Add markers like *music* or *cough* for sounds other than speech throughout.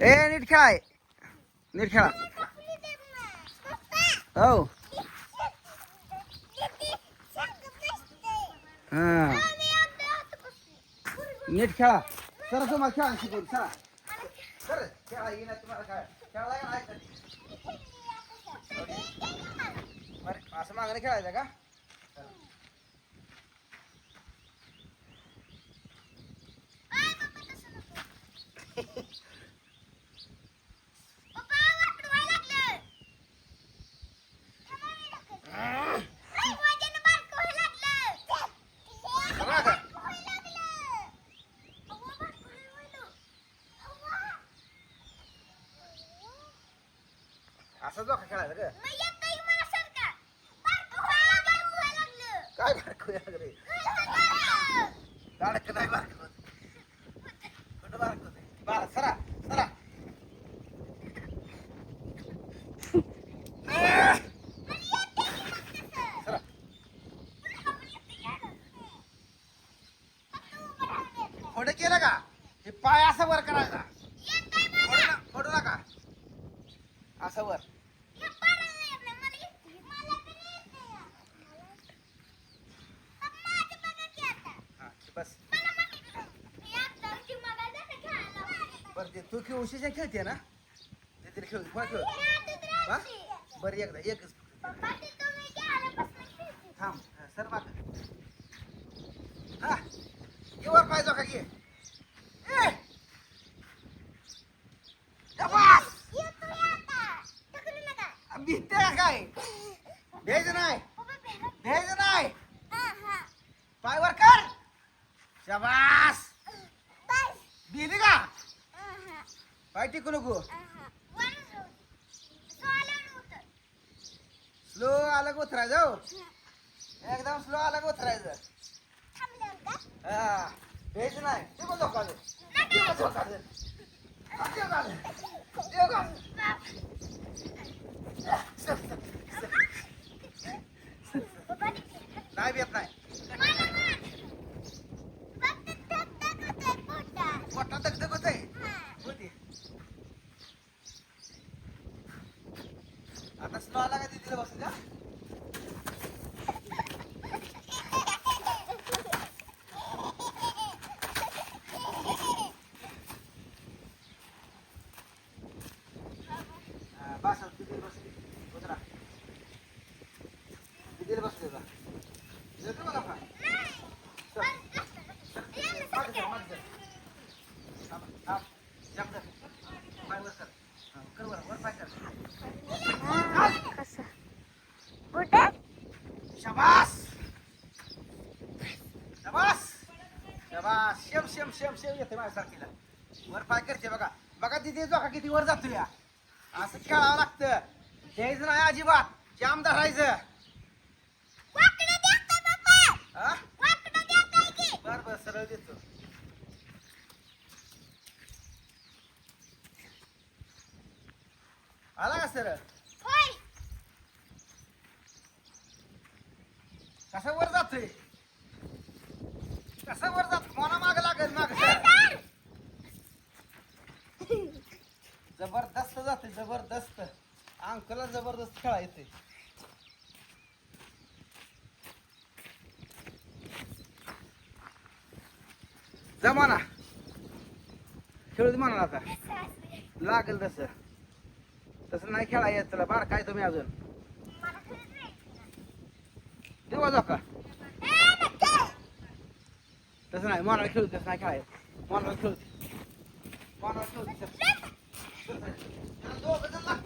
ए नीट खेळाय. नीट खेळा. हो. हा. नीट खेळा. सर तुम्हाला खेळा शिकून चला. सर खेळा येणार तुम्हाला काय? खेळायला काय? असं मागणं खेळायचं का? असं जोखा खेळायचं का काय? बारकं आहे रे? गाडक नाही बारकं होत. कुठं बारकं होतंय? बारा सरा केलं का? हे पाय असं वर करायचा. फोडू नका. असं वर हा, बस बरं ते खेळ उशीच्या खेळते ना? ते तिला खेळ कोण खेळ हा? बरं एकदा एकच थांब सर माग. हा ये वर पाय का घे बस! भीते का काय? *laughs* भेज नाही भेज नाही पाय वर कर शबास बिली का पाय टिकू नको. स्लो आलं का उतरायचं हो? एकदम स्लो आलं का उतरायचं? हा. भेज नाही. ते पण धोका दे ते पण धोका दे ते धोका दे. ते धोका दे. नाही भेट नाही मोठा दगदग होत आहे होती आता स्लो आला का तिला बसू का हा, बस आता तिथे बस उतरा तिथे बस देता येतो मला का चल. मागे चल, मागे चल. थांब, थांब. जप कर. पाय वर कर. हा, कर वर, वर पाय कर. शाबास शाबास शाबास शेम शेम शेम शेम येते माझ्या सारखीला. वर पाय करते बघा. बघा तिथे जोका किती वर जातो या असं खेळावं लागतं. द्यायचं नाही अजिबात. जाम धरायचं. हा? बर बर सरळ देतो. आला का सरळ? कसा वर जातोय कसा वर जात मोना माग लागेल माग जबरदस्त. अंकला जबरदस्त खेळा येते जमाना खेळू दे म्हणा आता. लागेल तसं. तसं नाही खेळा येत तुला. बार काय तुम्ही अजून? देवा जा का? तसं नाही. मनाला खेळू तसं नाही खेळायचं मनाला खेळू. मनाला खेळू दे तसं. त्याला दोघं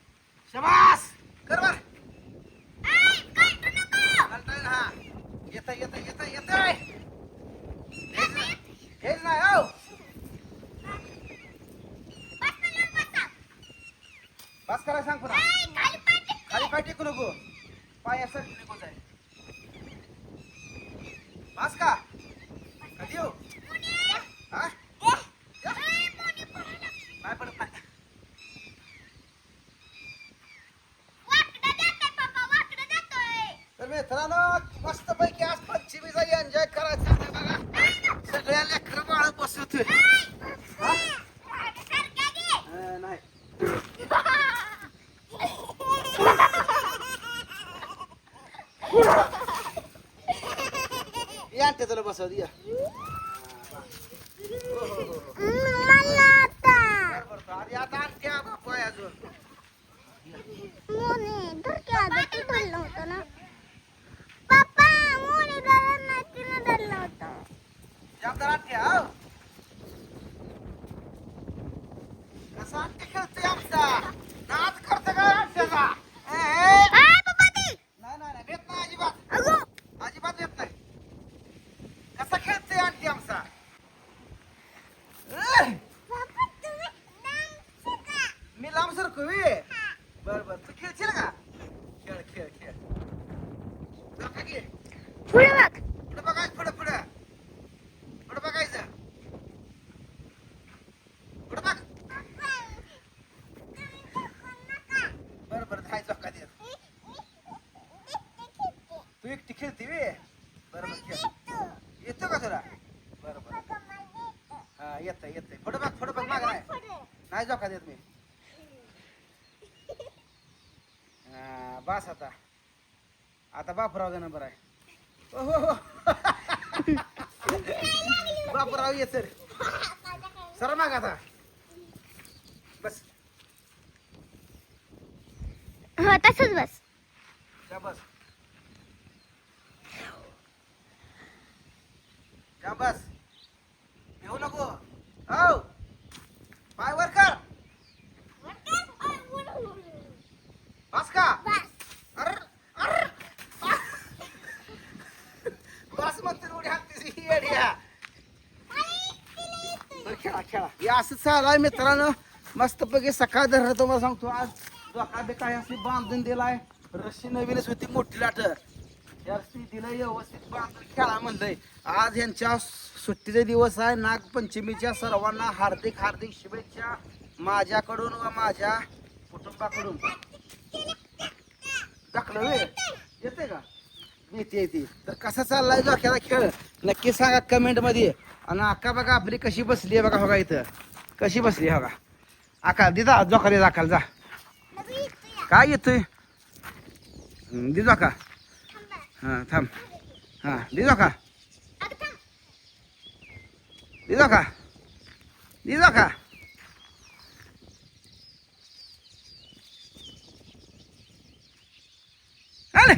आज का कधी येऊ हा नाही पडत नाही तर मित्रांनो मस्त पैकी आज पंचमीचा एन्जॉय करायचा बघा. सगळ्या लेकर बाळ बसवतोय हा? अं, नाही या आणते तुला अरे आता आणते हा. बापू अजून जामदार कसा खेळतोय आमचा नाच करतो का आणत्याचा ए, ए. नाही नाही नाही भेट नाही अजिबात अजिबात येत नाही कसा खेळतोय आणते आमचा ए, मी लांब सरकू बर बर. तू खेळशील का? खेळ खेळ खेळ. डोका घे पुढे बघायचं पुढे पुढे पुढे. बघायचं. पुढे बघ. बर बर. हाय चौका दे. तू एकटी खेळते वे? बर बर. खेळ. येतो का तुला? बर बर. हा येत येत पुढे बघ पुढे बघ. माग नाही. नाही देत मी हा, बस आता आता बापराव नंबर आहे. ओ हो हो. बापराव ये सर. सर माग आता. बस. तसंच बस. बस. जा बस येऊ नको हो पाय वर कर बस का अर अर बस म्हणते उडी हाकतेस ही येड्या बरं खेळा खेळा हे असं चालू आहे मित्रांनो. मस्त पैकी सकाळ धरलं तुम्हाला सांगतो आज. डोका बी काय अशी बांधून दिलाय. रशी नवीनच होती मोठी लाट. या रस्सी व्यवस्थित बांधून खेळा म्हणलंय. आज यांच्या सुट्टीचे दिवस आहे. नागपंचमीच्या सर्वांना हार्दिक हार्दिक शुभेच्छा माझ्याकडून व माझ्या कुटुंबाकडून. दाखलं वे येते का? येते येते तर कसा चाललाय डोक्याला खेळ? नक्की सांगा कमेंटमध्ये. आणि अक्का बघा आपली कशी बसली आहे बघा हो बघा इथं? कशी बसली आहे बघा आका दिदा जोखा दे अकाल जा काय येतोय? हं, दे जोका हां थांब. हां दे का दे का दे का आले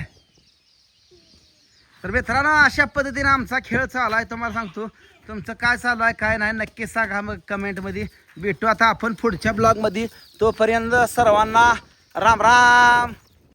तर मित्रांनो अशा पद्धतीने आमचा खेळ चालू आहे. तुम्हाला सांगतो तुमचं काय चालू आहे काय नाही नक्की सांगा मग कमेंटमध्ये भेटू आता आपण पुढच्या ब्लॉगमध्ये तोपर्यंत सर्वांना राम राम.